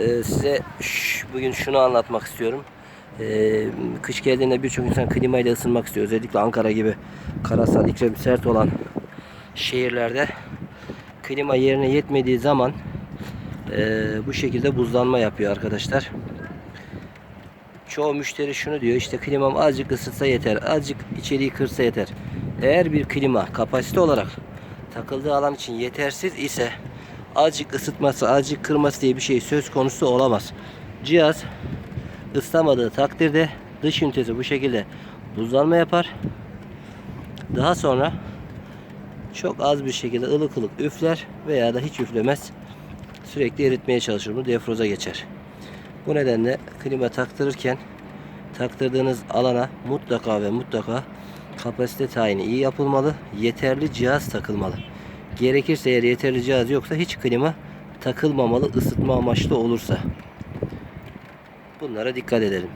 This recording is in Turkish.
Ee, size bugün şunu anlatmak istiyorum. Ee, kış geldiğinde birçok insan klimayla ısınmak istiyor. Özellikle Ankara gibi karasal iklim sert olan şehirlerde klima yerine yetmediği zaman ee, bu şekilde buzlanma yapıyor arkadaşlar. Çoğu müşteri şunu diyor işte klimam azıcık ısıtsa yeter. Azıcık içeriği kırsa yeter. Eğer bir klima kapasite olarak takıldığı alan için yetersiz ise azıcık ısıtması, azıcık kırması diye bir şey söz konusu olamaz. Cihaz ıslamadığı takdirde dış ünitesi bu şekilde buzlanma yapar. Daha sonra çok az bir şekilde ılık ılık üfler veya da hiç üflemez. Sürekli eritmeye çalışır. Bu defroza geçer. Bu nedenle klima taktırırken taktırdığınız alana mutlaka ve mutlaka kapasite tayini iyi yapılmalı. Yeterli cihaz takılmalı. Gerekirse eğer yeterli cihaz yoksa hiç klima takılmamalı ısıtma amaçlı olursa. Bunlara dikkat edelim.